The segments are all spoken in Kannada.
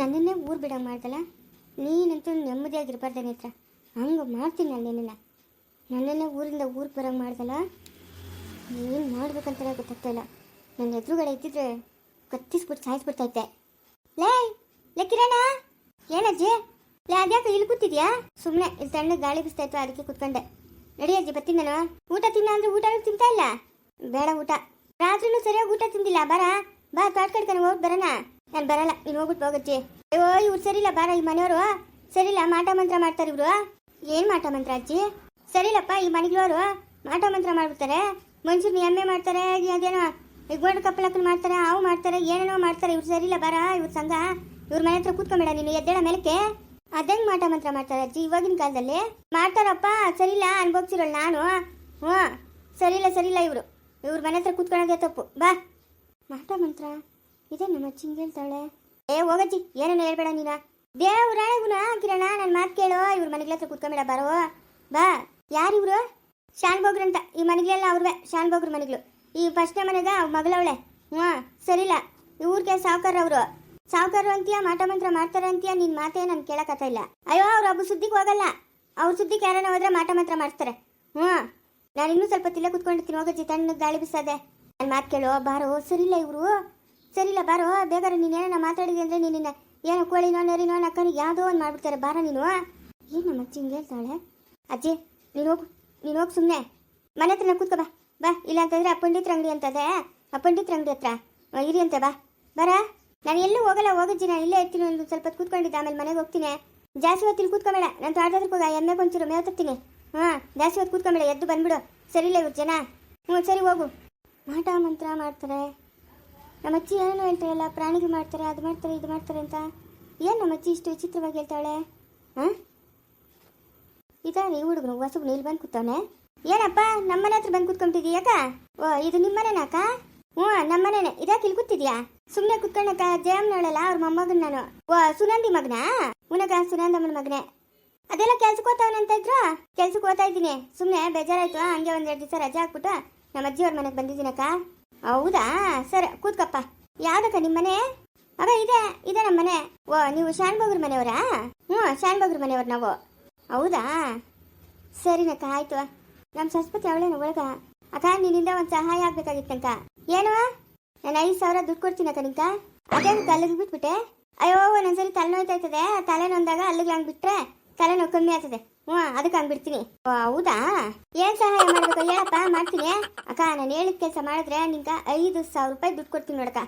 ನನ್ನನ್ನೇ ಊರು ಬಿಡೋ ಮಾಡ್ದಲ್ಲ? ನೀನಂತೂ ನೆಮ್ಮದಿಯಾಗಿರ್ಬಾರ್ದು ನಿತ್ರ ಹಂಗೆ ಮಾಡ್ತೀನಿ ನಾನು ನಿನ್ನನ್ನು. ನನ್ನನ್ನೇ ಊರಿಂದ ಊರಿಗೆ ಬರೋಂಗೆ ಮಾಡ್ದಲ್ಲ? ಏನು ಮಾಡ್ಬೇಕಂತ ಗೊತ್ತಾಗ್ತಾಯಿಲ್ಲ ನನ್ನ ಎದುರುಗಡೆ ಇದ್ದಿದ್ರೆ ಕತ್ತಿಸ್ಬಿಟ್ಟು ಸಾಯಿಸ್ಬಿಡ್ತೈತೆ. ಲೇ ಲೇ ಕಿರಣ! ಏನಜ್ಜಿ ಲೇ, ಅದ್ಯಾಕೆ ಇಲ್ಲಿ ಕೂತಿದ್ಯಾ? ಸುಮ್ಮನೆ ಇಲ್ಲಿ ತಣ್ಣ ಗಾಳಿ ಬಿಸ್ತಾಯ್ತು ಅದಕ್ಕೆ ಕುತ್ಕೊಂಡೆ. ನಡಿ ಅಜ್ಜಿ ಬರ್ತೀನಿ ಊಟ ತಿನ್ನ ಅಂದ್ರೆ ಊಟ ತಿಂತಾ ಇಲ್ಲ? ಬೇಡ ಊಟ. ರಾತ್ರಿನೂ ಸರಿಯಾಗಿ ಊಟ ತಿಂದಿಲ್ಲ, ಬರ? ಬಾ ತಾಟ್ ಕಡೆ ನಂಗೆ ಹೋಗಿ ಬರೋಣ. ನಾನು ಬರಲ್ಲ ನೀನು ಹೋಗ್ಬಿಟ್ಟು ಹೋಗಜ್ಜಿ ಅಯ್ಯೋ, ಇವ್ರು ಸರಿಯಿಲ್ಲ, ಬಾರ ಈ ಮನೆಯವರು. ಸರಿಯಿಲ್ಲ, ಮಾಟ ಮಂತ್ರ ಮಾಡ್ತಾರೆ ಇವರು. ಏನು ಮಾಟ ಮಂತ್ರ ಅಜ್ಜಿ? ಸರಿಯಿಲ್ಲಪ್ಪ, ಈ ಮನೆಗಳವರು ಮಾಟ ಮಂತ್ರ ಮಾಡ್ಬಿಡ್ತಾರೆ. ಮನುಷ್ಯರ್ನ ಎಮ್ಮೆ ಮಾಡ್ತಾರೆ ಅದೇನೋ ಗೋಡ ಕಪ್ಪಲಕ್ಕನ್ ಮಾಡ್ತಾರೆ, ಹಾವು ಮಾಡ್ತಾರೆ, ಏನೇನೋ ಮಾಡ್ತಾರೆ. ಇವ್ರು ಸರಿಯಿಲ್ಲ, ಬಾರ, ಇವ್ರ ಸಂಘ. ಇವ್ರ ಮನೆ ಹತ್ರ ಕೂತ್ಕೊಂಬೇಡ ನೀನು ಎದ್ದೇಳ ಮೇಲಕ್ಕೆ. ಅದಂಗ್ ಮಾಟ ಮಂತ್ರ ಮಾಡ್ತಾರೆ ಅಜ್ಜಿ ಇವಾಗಿನ ಕಾಲದಲ್ಲಿ? ಮಾಡ್ತಾರಪ್ಪ, ಸರಿಯಿಲ್ಲ ಅನ್ಭೋಗ್ಸಿರೋಳು ನಾನು. ಹ್ಞೂ, ಸರಿಯಿಲ್ಲ ಸರಿಯಿಲ್ಲ ಇವರು. ಇವ್ರ ಮನೆ ಹತ್ರ ಕೂತ್ಕೊಳ್ಳೋದೇ ತಪ್ಪು. ಬಾ. ಮಾಟ ಮಂತ್ರ? ಇದೇ ನಮ್ಮ ಅಜ್ಜಿ ತಾಳೆ ಏ, ಹೋಗಜ್ಜಿ, ಏನೇನು ಹೇಳ್ಬೇಡ ನೀನ. ದೇವ್ರಾಗುನ ಕಿರಣ ನನ್ನ ಮಾತು ಕೇಳೋ. ಇವ್ರ ಮನೆಗಳ ಹತ್ರ ಕುತ್ಕೊಂಬೇಡ, ಬರೋ. ಬಾ. ಯಾರಿವ್ರು ಶಾನ್ ಬೋಗ್ರು ಅಂತ. ಈ ಮನೆಗಳೆಲ್ಲ ಅವ್ರವೇ ಶಾನ್ ಬೋಗ್ರು ಮನೆಗಳು. ಈ ಫಸ್ಟ್ನೇ ಮನೆಗ ಮಗಳವಳೆ ಹ್ಞೂ, ಸರಿಲ್ಲ. ಇವ್ರಿಗೆ ಸಾವುಕಾರ ಅವರು. ಸಾವುಕಾರ ಅಂತೀಯ, ಮಾಟ ಮಂತ್ರ ಮಾಡ್ತಾರೆ ಅಂತೀಯ ನಿನ್ನ ಮಾತೇ ನಾನು ಕೇಳಕತ್ತ ಇಲ್ಲ. ಅಯ್ಯೋ, ಅವ್ರು ಹಬ್ಬ ಸುದ್ದಿಗೆ ಹೋಗಲ್ಲ. ಅವ್ರ ಸುದ್ದಿಗೆ ಯಾರನ್ನ ಹೋದ್ರೆ ಮಾಟ ಮಂತ್ರ ಮಾಡ್ತಾರೆ. ಹ್ಞೂ. ನಾನು ಇನ್ನೂ ಸ್ವಲ್ಪ ತಿಲ್ಲ ಕುತ್ಕೊಂಡಿರ್ತೀನಿ. ಹೋಗಜ್ಜಿ, ತಣ್ಣಗೆ ಗಾಳಿ ಬಿಸದೆ. ನನ್ನ ಮಾತು ಕೇಳೋ? ಬಾರೋ ಸರಿಲ್ಲ ಇವರು. ಸರಿಲ್ಲ ಬಾರೋ, ಬೇಗಾರ ನೀನು ಏನೋ ಮಾತಾಡಿದೆ ಅಂದ್ರೆ ನೀನಿನ್ನ ಏನೋ ಕೋಳಿನೋ, ನರಿನೋ ನಕ್ಕನಿಗೆ ಯಾವುದೋ ಒಂದು ಮಾಡ್ಬಿಡ್ತಾರೆ. ಬಾರ ನೀನು. ಏನು ನಮ್ಮ ಅಜ್ಜಿ ಹಿಂಗೆ ಹೇಳ್ತಾಳೆ? ಅಜ್ಜಿ, ನೀನು ಹೋಗು, ನೀನು ಹೋಗಿ ಸುಮ್ಮನೆ ಮನೆ ಹತ್ರ ಕೂತ್ಕೋ, ಬಾ. ಬಾ, ಇಲ್ಲ ಅಂತಂದರೆ ಅಪ್ಪಂಡಿತ್ರ ಪಂಡಿತ್ರ ಅಂಗಡಿ ಅಂತದೆ. ಆ ಪಂಡಿತ್ರ ಅಂಗಡಿ ಹತ್ರ. ಇರಿ ಅಂತ, ಬಾ. ಬರ, ನಾನು ಎಲ್ಲೂ ಹೋಗಲ್ಲ ಹೋಗಜ್ಜಿ ನಾನು ಇಲ್ಲೇ ಇರ್ತೀನಿ, ಒಂದು ಸ್ವಲ್ಪ ಕೂತ್ಕೊಂಡಿದ್ದೆ, ಆಮೇಲೆ ಮನೆಗೆ ಹೋಗ್ತೀನಿ. ಜಾಸ್ತಿ ಹೊತ್ತಿಲ್ಲಿ ಕೂತ್ಕೊಬೇಡ. ನಾನು ತೋಟದ ಹೋಗ ಎಮ್ಮೆ ಒಂಚೂರು ಮೇವ್ ತರ್ತೀನಿ ಹಾಂ ಜಾಸ್ತಿ ಹೊತ್ತು ಕೂತ್ಕೊಬೇಡ, ಎದ್ದು ಬಂದ್ಬಿಡು. ಸರಿಲ್ಲ ಇವ್ರು ಜನ. ಹ್ಞೂ, ಸರಿ, ಹೋಗು. ಮಾಟ ಮಂತ್ರ ಮಾಡ್ತಾರೆ. ನಮ್ಮ ಅಜ್ಜಿ ಏನು ಹೇಳ್ತಾರಲ್ಲ ಪ್ರಾಣಿಗೆ ಮಾಡ್ತಾರೆ, ಅದು ಮಾಡ್ತಾರೆ, ಇದು ಮಾಡ್ತಾರೆ ಅಂತ. ಏನು ನಮ್ಮ ಇಷ್ಟು ವಿಚಿತ್ರವಾಗಿ ಹೇಳ್ತಾಳೆ? ಹಾಂ? ಇದಾನೆ, ಈ ಹುಡುಗನು ಹೊಸಬ್ನು ಇಲ್ಲಿ ಬಂದು ಕೂತವನೆ. ಏನಪ್ಪ, ನಮ್ಮನೆ ಹತ್ರ ಬಂದು ಕೂತ್ಕೊಂತಿದೀಯಕ್ಕ ಓ, ಇದು ನಿಮ್ಮನೆನಾ ಅಕ್ಕ? ಹ್ಞೂ, ನಮ್ಮನೇನೆ. ಇದಾಕ ಇಲ್ಲಿ ಕೂತಿದ್ಯಾ? ಸುಮ್ಮನೆ ಕೂತ್ಕೊಂಡಕ್ಕ ನೋಡಲ್ಲ ಅವ್ರ ಮೊಮ್ಮಗನ ನಾನು. ಓ, ಸುನಂದಿ ಮಗನ? ಉನಗ ಸುನಂದಮ್ಮನ ಮಗನೇ. ಅದೆಲ್ಲ ಕೆಲ್ಸಕ್ಕೆ ಓದ್ತಾವನಂತ ಇದ್ರು? ಕೆಲ್ಸಕ್ಕೆ ಹೋಗ್ತಾ ಇದ್ದೀನಿ. ಸುಮ್ಮನೆ ಬೇಜಾರಾಯ್ತು ಹಂಗೆ ಒಂದೆರಡು ದಿವಸ ರಜೆ ಹಾಕ್ಬಿಟ್ಟು ನಮ್ಮ ಅಜ್ಜಿಯವ್ರ ಮನೆಗೆ ಬಂದಿದ್ದೀನಕ್ಕ? ಹೌದಾ? ಸರಿ, ಕೂತ್ಕಪ್ಪ. ಯಾವ್ದಕ್ಕ ನಿಮ್ಮ ಮನೆ? ಅವ ಇದೆ ಇದೆ ನಮ್ಮ ಮನೆ. ಓ, ನೀವು ಶಾನ್ಬಗ್ರ ಮನೆಯವರಾ? ಹ್ಞೂ ಶಾನ್ಬಗ್ರ ಮನೆಯವ್ರು ನಾವು. ಹೌದಾ? ಸರಿನಕ್ಕ, ಆಯ್ತು. ನಮ್ಮ ಸಸ್ಪತಿ ಅವಳೇನು ಒಳಗ. ಅಕ್ಕ, ನಿನ್ನಿಂದ ಒಂದು ಸಹಾಯ ಆಗ್ಬೇಕಾಗಿತ್ತಂಕ. ಏನು? ನಾನು ಐದು ಸಾವಿರ ದುಡ್ಡು ಕೊಡ್ತೀನಕ್ಕ ನಿಂಕ? ಅದೇನು ತಲೆಗೆ ಬಿಟ್ಬಿಟ್ಟೆ ಅಯ್ಯೋ, ಒಂದೊಂದ್ಸರಿ ತಲೆನೋಯ್ತಾ ಇರ್ತದೆ. ತಲೆ ನೊಂದಾಗ ಅಲ್ಲಿಗೆ ಹಂಗೆ ಬಿಟ್ರೆ ತಲೆನೋವು ಕಮ್ಮಿ ಆಗ್ತದೆ. ಹ್ಞೂ, ಅದಕ್ಕೆ ಅಂದ್ಬಿಡ್ತೀನಿ. ಹೌದಾ? ಏನು ಸಹಾಯ ಮಾಡಬೇಕು ಹೇಳಪ್ಪ, ಮಾಡ್ತೀನಿ. ಅಕ್ಕ, ನಾನು ಹೇಳಿದ ಕೆಲಸ ಮಾಡಿದ್ರೆ ನಿಂಗೆ ಐದು ಸಾವಿರ ರೂಪಾಯಿ ದುಡ್ಡು ಕೊಡ್ತೀನಿ ನೋಡಕ್ಕ.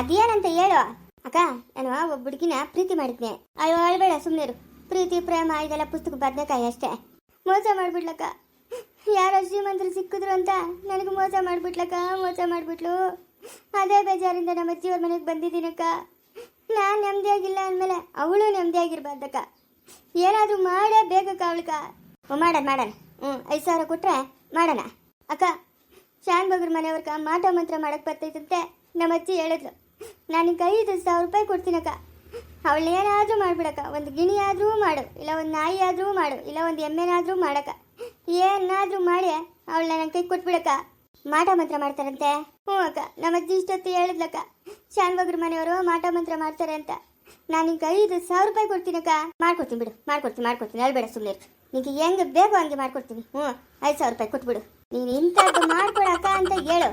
ಅದೇನಂತ ಹೇಳು. ಅಕ್ಕ, ನಾನು ಒಬ್ಬ ಹುಡುಗಿನ ಪ್ರೀತಿ ಮಾಡಿದ್ನೆ. ಅಯ್ಯೋ ಅಳ್ಬೇಡ ಸುಮ್ಮನೆ ಪ್ರೀತಿ, ಪ್ರೇಮ, ಇದೆಲ್ಲ ಪುಸ್ತಕ ಬದನೆಕಾಯಿ ಅಷ್ಟೇ. ಮೋಸ ಮಾಡಿಬಿಡ್ಲಕ್ಕ ಯಾರೋ ಶ್ರೀಮಂತರು ಸಿಕ್ಕಿದ್ರು ಅಂತ ನನಗೆ ಮೋಸ ಮಾಡ್ಬಿಟ್ಲಕ್ಕ, ಮೋಸ ಮಾಡ್ಬಿಟ್ಲು. ಅದೇ ಬೇಜಾರಿಂದ ನಮ್ಮ ಅಜ್ಜಿಯವ್ರ ಮನೆಗೆ ಬಂದಿದ್ದೀನಕ್ಕ. ನಾನು ನೆಮ್ಮದಿಯಾಗಿಲ್ಲ ಅಂದಮೇಲೆ ಅವಳು ನೆಮ್ಮದಿಯಾಗಿರ್ಬಾರ್ದಕ್ಕ ಏನಾದರೂ ಮಾಡೇ ಬೇಕಕ್ಕ ಅವಳಕ್ಕ ಹ್ಞೂ ಮಾಡೋಣ ಮಾಡೋಣ. ಹ್ಞೂ ಐದು ಸಾವಿರ ಕೊಟ್ರೆ ಮಾಡೋಣ. ಅಕ್ಕ ಶಾನ್ ಬಗ್ರ ಮನೆಯವ್ರಕ ಮಾಟ ಮಂತ್ರ ಮಾಡಕ್ಕೆ ಬರ್ತೈತಂತೆ. ನಮ್ಮ ಅಜ್ಜಿ ಹೇಳಿದ್ರು. ನಾನು ನಿಂಗೆ ಐದು ಸಾವಿರ ರೂಪಾಯಿ ಕೊಡ್ತೀನಕ್ಕ ಅವಳು ಏನಾದರೂ ಮಾಡ್ಬಿಡಕ್ಕ. ಒಂದು ಗಿಣಿ ಆದರೂ ಮಾಡು, ಇಲ್ಲ ಒಂದು ನಾಯಿ ಆದರೂ ಮಾಡು, ಇಲ್ಲ ಒಂದು ಎಮ್ಮೆನಾದರೂ ಮಾಡಕ್ಕ. ಏನಾದರೂ ಮಾಡಿ ಅವಳನ್ನ ನನ್ನ ಕೈ ಕೊಟ್ಬಿಡಕ್ಕ. ಮಾಟ ಮಂತ್ರ ಮಾಡ್ತಾರಂತೆ. ಹ್ಞೂ ಅಕ್ಕ. ನಮ್ಮ ಅಜ್ಜಿ ಇಷ್ಟೊತ್ತು ಹೇಳಿದ್ಲಕ್ಕ. ಶಾನ್ ಬಗ್ರ ಮನೆಯವರು ಮಾಟ ಮಂತ್ರ ಮಾಡ್ತಾರೆ ಅಂತ. ನಾನು ನಿಂಗೆ ಐದು ಸಾವಿರ ರೂಪಾಯಿ ಕೊಡ್ತೀನಕ್ಕ. ಮಾಡ್ಕೊಡ್ತೀನಿ ಬಿಡು, ಮಾಡ್ಕೊಡ್ತೀನಿ ಮಾಡ್ಕೊಡ್ತೀನಿ. ಹೇಳ್ಬೇಡ ಸುಮ್ಮನೆ ನಿಂಗೆ ಹೆಂಗೆ ಬೇಕೋ ಹಂಗೆ ಮಾಡ್ಕೊಡ್ತೀನಿ. ಹ್ಞೂ, ಐದು ಸಾವಿರ ರೂಪಾಯಿ ಕೊಟ್ಬಿಡು. ನೀನು ಇಂಥದ್ದು ಮಾಡ್ಕೊಡಕ್ಕ ಅಂತ ಹೇಳು.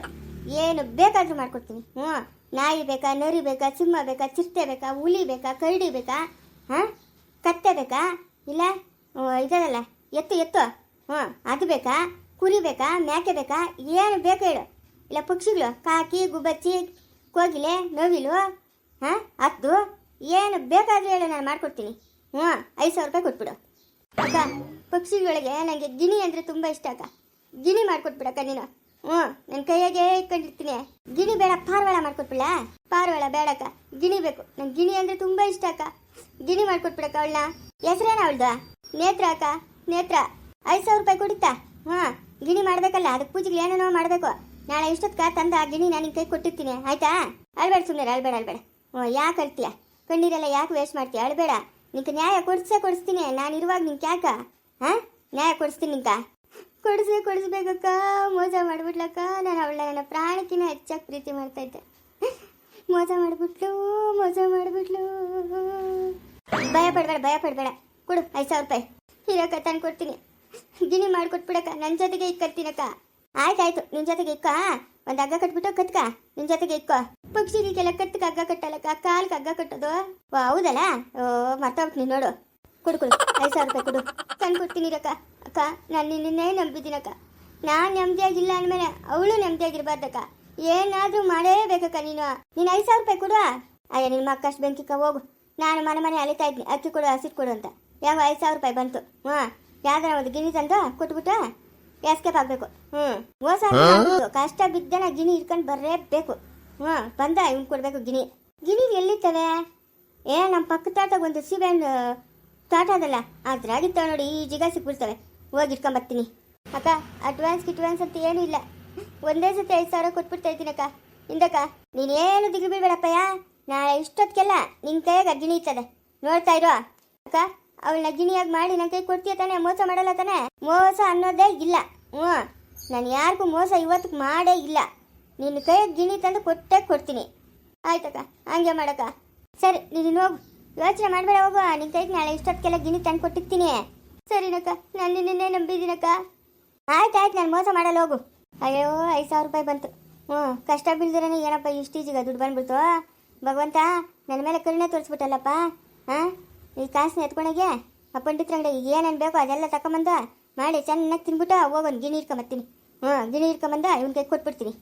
ಏನು ಬೇಕಾದರೂ ಮಾಡ್ಕೊಡ್ತೀನಿ. ಹ್ಞೂ, ನಾಯಿ ಬೇಕಾ, ನರಿ ಬೇಕಾ, ಸಿಂಹ ಬೇಕಾ ಚಿರತೆ ಬೇಕಾ, ಹುಲಿ ಬೇಕಾ, ಕರಡಿ ಬೇಕಾ, ಹಾಂ, ಕತ್ತೆ ಬೇಕಾ, ಇಲ್ಲ? ಇದಲ್ಲ ಎತ್ತು ಎತ್ತು. ಹ್ಞೂ, ಅದು ಬೇಕಾ, ಕುರಿ ಬೇಕಾ ಮೇಕೆ ಬೇಕಾ, ಏನು ಬೇಕು ಹೇಳು. ಇಲ್ಲ, ಪಕ್ಷಿಗಳು, ಕಾಕಿ, ಗುಬ್ಬಚ್ಚಿ, ಕೋಗಿಲೆ, ನವಿಲು, ಹಾಂ ಹತ್ತು ಏನು ಬೇಕಾದರೂ ಹೇಳು, ನಾನು ಮಾಡ್ಕೊಡ್ತೀನಿ. ಹ್ಞೂ, ಐದು ಸಾವಿರ ರೂಪಾಯಿ ಕೊಟ್ಬಿಡು. ಅಕ್ಕ, ಪಕ್ಷಿಗಳಿಗೆ ನನಗೆ ಗಿಣಿ ಅಂದರೆ ತುಂಬ ಇಷ್ಟ, ಅಕ್ಕ. ಗಿಣಿ ಮಾಡ್ಕೊಟ್ಬಿಡಕ್ಕ ನೀನು. ಹ್ಞೂ ನನ್ನ ಕೈಯಾಗೆ ಇಟ್ಕೊಂಡಿರ್ತೀನಿ. ಗಿಣಿ ಬೇಡ, ಪಾರಿವಾಳ ಮಾಡ್ಕೊಟ್ಬಿಡ ಪಾರಿವಾಳ ಬೇಡಕ್ಕ ಗಿಣಿ ಬೇಕು. ನಂಗೆ ಗಿಣಿ ಅಂದರೆ ತುಂಬ ಇಷ್ಟ, ಅಕ್ಕ. ಗಿಣಿ ಮಾಡ್ಕೊಟ್ಬಿಡಕ್ಕ ಅವಳನ್ನ. ಹೆಸ್ರೇನ ಅವಳ್ದು? ನೇತ್ರ, ಅಕ್ಕ. ನೇತ್ರ. ಐದು ಸಾವಿರ ರೂಪಾಯಿ ಕೊಡುತ್ತಾ? ಹಾಂ ಗಿಣಿ ಮಾಡಬೇಕಲ್ಲ, ಅದಕ್ಕೆ ಪೂಜೆಗೆ ಏನೇನೋ ಮಾಡಬೇಕು. ನಾಳೆ ಇಷ್ಟೊತ್ಕ ತಂದ ಗಿಣಿ ನಾನು ನಿನ್ನ ಕೈ ಕೊಟ್ಟಿರ್ತೀನಿ. ಆಯ್ತಾ? ಅಳ್ಬೇಡ ಸುಮ್ಮನೆ ಅಳ್ಬೇಡ ಅಳ್ಬೇಡ. ಹ್ಞೂ, ಯಾಕೆ ಅಳ್ತೀಯ? ಕಣ್ಣೀರೆಲ್ಲ ಯಾಕೆ ವೇಸ್ಟ್ ಮಾಡ್ತೀಯ? ಅಳ್ಬೇಡ ನಿಂಗೆ ನ್ಯಾಯ ಕೊಡಿಸೇ ಕೊಡಿಸ್ತೀನಿ. ನಾನು ಇರುವಾಗ ನಿಂಗೆ ಯಾಕ? ಹಾಂ? ನ್ಯಾಯ ಕೊಡಿಸ್ತೀನಿ ನಿಂಕ ಕೊಡಿಸೇ ಕೊಡಿಸ್ಬೇಕಕ್ಕ. ಮೋಸ ಮಾಡ್ಬಿಟ್ಲಕ್ಕ. ನಾನು ಅವಳ ನನ್ನ ಪ್ರಾಣಕ್ಕಿಂತ ಹೆಚ್ಚಾಗಿ ಪ್ರೀತಿ ಮಾಡ್ತಾ ಇದ್ದೆ. ಮೋಸ ಮಾಡಿಬಿಟ್ಲು ಮೋಸ ಮಾಡಿಬಿಟ್ಲು. ಭಯ ಪಡಬೇಡ ಭಯ ಪಡಬೇಡ. ಕೊಡು, ಐದು ಸಾವಿರ ರೂಪಾಯಿ. ಇರಕ್ಕ ತಂದು ಕೊಡ್ತೀನಿ. ಗಿಣಿ ಮಾಡಿಕೊಟ್ಬಿಡಕ್ಕ. ನನ್ನ ಜೊತೆಗೆ ಇಕ್ಕತ್ತೀನಕ್ಕ. ಆಯ್ತಾಯ್ತು ನಿನ್ನ ಜೊತೆಗೆ ಇಕ್ಕ? ಒಂದು ಹಗ್ಗ ಕಟ್ಬಿಟ್ಟು ಕತ್ಕ. ನಿನ್ನ ಜೊತೆಗೆ ಇಕ್ಕೋ. ಪಕ್ಷಿಗಳಿಗೆಲ್ಲ ಕತ್ತಕ್ಕೆ ಹಗ್ಗ ಕಟ್ಟಲಕ್ಕ ಕಾಲ್ಗೆ ಹಗ್ಗ ಕಟ್ಟೋದು. ಓ ಹೌದಲ್ಲ? ಓ ಮರ್ತೋಗ್ತೀನಿ ನೋಡು. ಕೊಡು ಕೊಡು. ಐದು ಸಾವಿರ ರೂಪಾಯಿ ಕೊಡು. ತಂದು ಕೊಡ್ತೀನಿ ಅಕ್ಕ ಅಕ್ಕ ನಾನು ನಿನ್ನೇ ನಂಬಿದ್ದೀನಕ್ಕ ನಾನು ನೆಮ್ಮದಿಯಾಗಿಲ್ಲ ಅಂದಮೇಲೆ ಅವಳು ನೆಮ್ಮದಿಯಾಗಿರ್ಬಾರ್ದಕ್ಕ. ಏನಾದರೂ ಮಾಡೇಬೇಕಕ್ಕ ನೀನು. ನೀನು ಐದು ಸಾವಿರ ರೂಪಾಯಿ ಕೊಡು ಅಯ್ಯ ನಿಮ್ಮ ಅಕ್ಕಷ್ಟು ಬೆಂಕಿಕ್ಕ ಹೋಗು. ನಾನು ಮನೆ ಮನೆ ಅಲಿತಾ ಇದ್ದೀನಿ ಅಕ್ಕಿ ಕೊಡು ಹಸಿಟ್ಟು ಕೊಡು ಅಂತ. ಯಾವ ಐದು ಸಾವಿರ ರೂಪಾಯಿ ಬಂತು? ಹಾಂ ಯಾವ್ದಾರ ಒಂದು ಗಿಣಿ ತಂದು ಕೊಟ್ಬಿಟ್ಟು ಎಸ್ಕೇಪ್ ಆಗಬೇಕು. ಹ್ಞೂ. ಮೋಸ ಆಗ್ಬಿಟ್ಟು ಕಷ್ಟ ಬಿದ್ದನ ಗಿಣಿ ಇಟ್ಕೊಂಡು ಬರಲೇಬೇಕು. ಹ್ಞೂ ಬಂದ, ಇವ್ನು ಕೊಡಬೇಕು ಗಿಣಿ. ಗಿಣಿ ಎಲ್ಲಿತ್ತವೆ ಏ ನಮ್ಮ ಪಕ್ಕ ತಾಟಾಗ ಒಂದು ಸೀಬೆಹಣ್ಣು ತಾಟ ಅದಲ್ಲ ಅದ್ರಾಗಿರ್ತಾವೆ ನೋಡಿ ಈ ಜಿಗ ಸಿಕ್ಬಿಡ್ತವೆ ಹೋಗಿ ಇಟ್ಕೊಂಬರ್ತೀನಿ ಅಕ್ಕ ಅಡ್ವಾನ್ಸ್ ಗಿಡ್ವಾನ್ಸ್ ಅಂತ ಏನೂ ಇಲ್ಲ. ಒಂದೇ ಸತಿ ಐದು ಸಾವಿರ ಕೊಟ್ಬಿಡ್ತಾ ಇದ್ದೀನಿ ಅಕ್ಕ. ಇಂದಕ್ಕ ನೀನೇನು ದಿಗ್ಲು ಬೀಳ್ಬೇಡಪ್ಪಯ್ಯ? ನಾಳೆ ಇಷ್ಟೊತ್ತಿಗೆಲ್ಲ ನಿನ್ನ ಕೈಯಾಗ ಗಿಣಿ ಇತ್ತದೆ ನೋಡ್ತಾ ಇರೋ. ಅಕ್ಕ, ಅವಳನ್ನ ಗಿಣಿಯಾಗಿ ಮಾಡಿ ನನ್ನ ಕೈ ಕೊಡ್ತೀಯ ತಾನೆ? ಮೋಸ ಮಾಡಲ್ಲ ತಾನೆ? ಮೋಸ ಅನ್ನೋದೇ ಇಲ್ಲ. ಹ್ಞೂ ನಾನು ಯಾರಿಗೂ ಮೋಸ ಇವತ್ತಿಗೆ ಮಾಡೇ ಇಲ್ಲ. ನಿನ್ನ ಕೈ ಗಿಣಿ ತಂದು ಕೊಟ್ಟೇ ಕೊಡ್ತೀನಿ. ಆಯ್ತಕ್ಕ, ಹಂಗೆ ಮಾಡಕ್ಕ. ಸರಿ, ನೀನು ಹೋಗು. ಯೋಚನೆ ಮಾಡಬೇಡ, ಹೋಗು. ನಿನ್ನ ಕೈಗೆ ನಾಳೆ ಇಷ್ಟೊತ್ತಿಗೆಲ್ಲ ಗಿಣಿ ತಂದು ಕೊಟ್ಟಿರ್ತೀನಿ. ಸರಿನಕ್ಕ, ನಾನು ನಿನ್ನೇ ನಂಬಿದ್ದೀನಕ್ಕ. ಆಯ್ತು ಆಯ್ತು, ನಾನು ಮೋಸ ಮಾಡಲ್ಲ, ಹೋಗು. ಅಯ್ಯೋ, ಐದು ಸಾವಿರ ರೂಪಾಯಿ ಬಂತು. ಹ್ಞೂ, ಕಷ್ಟ ಬೀಳ್ದಿರನೇ ಏನಪ್ಪ ಇಷ್ಟೀಜಿಗ ದುಡ್ಡು ಬಂದ್ಬಿಡ್ತು? ಭಗವಂತ ನನ್ನ ಮೇಲೆ ಕರುಣೆ ತೋರಿಸ್ಬಿಟ್ಟಲ್ಲಪ್ಪ? ಹಾಂ? ಈ ಕಾಸನ್ನ ಎತ್ಕೊಂಡೋಗಿ, ಆ ಪಂಡಿತ್ರ ಅಂಗಡಿಗೆ ಏನೇನು ಬೇಕೋ ಅದೆಲ್ಲ ತಗೊಂಬಂದು ಮಾಡಿ ಚೆನ್ನಾಗಿ ತಿನ್ಬಿಟ್ಟು ಹೋಗೋನು ಗಿಣಿ ಇಟ್ಕೊಂಬತ್ತೀನಿ ಹ್ಞೂ, ಗಿಣಿ ಇಟ್ಕೊಂಬಂದು ಇವನ್ ಕೈ ಕೊಟ್ಬಿಡ್ತೀನಿ.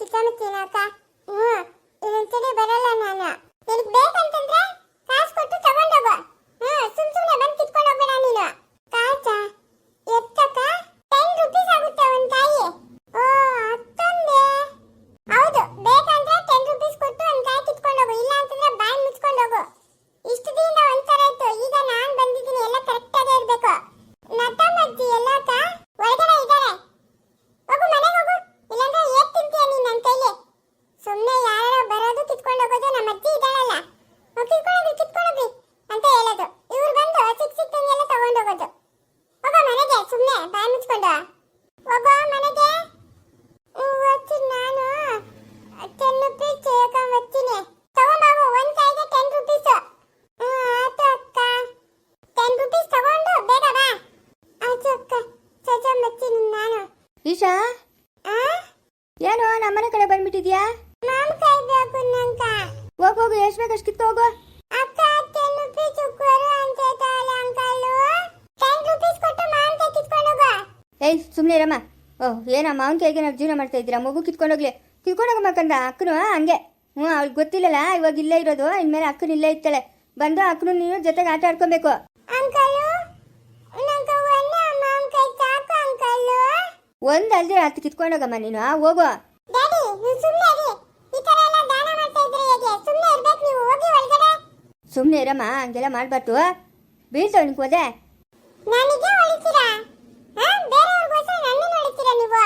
ಕಿತ್ತಮಿತ್ತೀನಿ ಅಕ್ಕ ಹ್ಞೂ ಇನ್ನೊಂದ್ಸರಿ ಬರಲ್ಲ ನಾನು. ನಿನಗೆ ಬೇಕಂತಂದ್ರೆ ಕಾಸು ಕೊಟ್ಟು ತಗೊಂಡೋಗು. ಹ್ಞೂ, ಸುಮ್ ಸುಮ್ಮನೆ ಬಂದು ಕಿತ್ಕೊಂಡು ಹೋಗ್ಬೇಡ ನೀನು ಕಾಚ ಎತ್ತಕ್ಕ ಟೆನ್ ರುಪೀಸ್ ಆಗುತ್ತೆ ಒಂದು ಕಾಯಿ ಓ ಅತ್ತೊಂದೇ ಹೌದು ಬೇಕಂದ್ರೆ ಟೆನ್ ರುಪೀಸ್ ಕೊಟ್ಟು ಒಂದು ಕಾಯಿ ಕಿತ್ಕೊಂಡು ಹೋಗು ಇಲ್ಲ ಅಂತಂದ್ರೆ ಬಾಯಿ ಮುಚ್ಕೊಂಡು ಹೋಗು ಇಷ್ಟು ದಿನದ ಒಂಥರ ಇತ್ತು ಈಗ ನಾನು ಬಂದಿದ್ದೀನಿ ಎಲ್ಲ ಕರೆಕ್ಟಾಗೇ ಇರಬೇಕು ನಟಮಜ್ಜಿ ಎಲ್ಲಕ್ಕ ಒಳಗಡೆ ಇದ್ದಾರೆ ಹೋಗು ಮನೆಗೆ ಹೋಗು ಇಲ್ಲಾಂದ್ರೆ ಏಟ್ ತಿಂತೀಯ ನೀನ್ ನನ್ನ ಕೈಲಿ ಸುಮ್ಮನೆ ಯಾರೋ ಬರೋದು ಕಿತ್ಕೊಂಡು ಹೋಗೋದು ನಮ್ಮ ಅಜ್ಜಿ ಇದ್ದಾಳಲ್ಲ ಹೋಗಿ ಕಿತ್ಕೊಳ್ಳೋದು ಕಿತ್ಕೊಳ್ಳೋದು ಅಂತ ಹೇಳೋದು ಇವ್ರು ಬಂದು ಸಿಕ್ ಸಿಕ್ಕಂಗೆಲ್ಲ ತಗೊಂಡು ಹೋಗೋದು ಹೋಗೋ ಮನೆಗೆ ಸುಮ್ಮನೆ ಬಾಯಿ ಮುಚ್ಕೊಂಡು ಒಬ್ಬ ಮನೆಗೆ? ಹೋಗ್ತೀನಿ ನಾನು. ಟೆನ್ ರುಪೀಸ್ ತಗೊಂಡ್ ಬರ್ತೀನಿ ತಗೊಂಬಾಬು ಒಂದ್ ಕಾಯಿಗೆ ಟೆನ್ ರುಪೀಸ್ ಆಯ್ತು ಅಕ್ಕ. ಟೆನ್ ರುಪೀಸ್ ತಗೊಂಡು ಬೇಗ ಬಾ. ಅಕ್ಕ. ಚಚಂಬರ್ತೀನಿ ನಾನು. ಈಶಾ? ಆ? ಏನು ನಮ್ಮನೆ ಕಡೆ ಬಂದ್ಬಿಟ್ಟಿದ್ಯಾ? ಮಾಮ್ ಕೈ ಬೇಕು ನಂಕ ಹೋಗ್ ಹೋಗು ಎಷ್ಟು ಬೇಕಷ್ಟು ಕಿತ್ತು ಹೋಗು ಅಕ್ಕ ಟೆನ್ ರುಪೀಸ್ ಕೊಡು ಅಂತ ಹೇಳ್ತಾವಲ್ಲ ಅಂಕಲು ಟೆನ್ ರುಪೀಸ್ ಕೊಟ್ಟು ಮಾಮ್ ಕೈ ಕಿತ್ಕೊಂಡು ಹೋಗು ಏಯ್ ಸುಮ್ಮನೆ ಇರಮ್ಮ. ಓಹ್ ಏನಮ್ಮ ಅವನ ಕೈಗೆ ನಾವು ಜೀವನ ಮಾಡ್ತಾ ಇದ್ದೀರಾ? ಮಗು ಕಿತ್ಕೊಂಡೋಗ್ಲಿ ಕಿತ್ಕೊಂಡೋಗಮ್ಮಕ್ಕಂದ ಅಕ್ಕನು ಹಂಗೆ. ಹ್ಞೂ ಅವ್ಳಿಗೆ ಗೊತ್ತಿಲ್ಲಲ್ಲ ಇವಾಗ ಇಲ್ಲೇ ಇರೋದು ಇನ್ಮೇಲೆ ಅಕ್ಕನ ಇಲ್ಲೇ ಇರ್ತಾಳೆ. ಬಂದು ಅಕ್ಕನು ನೀನು ಜೊತೆಗೆ ಆಟ ಆಡ್ಕೊಬೇಕು. ಅಂಕಲು? ನಂಕ ಒಳ್ಳೆ ಮಾಮ್ ಕೈ ಸಾಕು ಅಂಕಲು? ಒಂದು ಅಲ್ದೆ ಹತ್ತು ಕಿತ್ಕೊಂಡೋಗಮ್ಮ ನೀನು ಹೋಗೋ. ಸುಮ್ಮನೆ ಇರಮ್ಮ ಹಂಗೆಲ್ಲ ಮಾಡಬಾರ್ದು. ಬೀಳ್ತಾವ್ ನಿಂಗೆ ಹೋದೆ ನನಗೆ ಹೊಳಿತೀರಾ ಹಾ ಬೇರೆಯವ್ರಿಗೋಸ್ಕರ ನನ್ನನ್ನು ಹೊಳಿತೀರಾ ನೀವು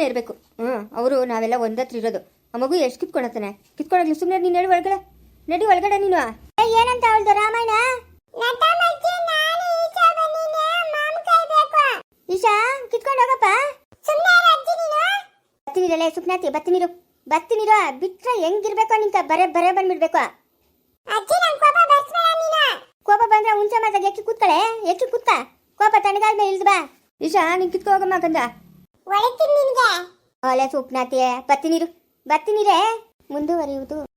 ಸುಮ್ಮನೆ ಇರಬೇಕು. ಹ್ಞೂ ಅವರು ನಾವೆಲ್ಲ ಒಂದತ್ರ ಇರೋದು ಆ ಮಗು ಎಷ್ಟು ಕಿತ್ಕೊಳತಾನೆ ಕಿತ್ಕೊಳಗ್ಲಿ ಸುಮ್ಮನೆ ನೀನು ನಡಿ ಒಳಗಡೆ. ನಡಿ ಒಳಗಡೆ ನೀನು. ಏ, ಏನಂತ ಅವಳ್ದು ರಾಮಾಯಣ ಇಶಾ ಈಶಾ ಕಿತ್ಕೊಂಡು ಹೋಗಪ್ಪ. ಬತ್ತಿನಿರಲ್ಲ ಸುಪ್ನಾತಿ ಬತ್ತಿನಿರು ಬತ್ತಿನಿರು ಬಿಟ್ರೆ ಹೆಂಗಿರ್ಬೇಕು ನಿಂಕ ಬರೇ ಬರೇ ಬಂದ್ಬಿಡ್ಬೇಕು. ಕೋಪ ಬಂದ್ರೆ ಹುಂಚೆ ಮಾತಾಗ ಎಕ್ಕಿ ಕೂತ್ಕಳೆ? ಎಕ್ಕಿ ಕೂತ ಕೋಪ ತಣ್ಣಗಾದ ಮೇಲೆ ಇಳ್ದು ಬಾ. ಇಶಾ ನೀನ್ ಕಿತ್ಕೊ ಹೋಗಮ್ಮ ಕಂದ ಒಳತೀನಿ ನಿನ್ಗೆ. ಒಲೆ ಸುಪ್ನಾತಿ ಬತ್ತಿನಿರು ಬತ್ತಿನಿರೇ ಮುಂದುವರಿಯುವುದು.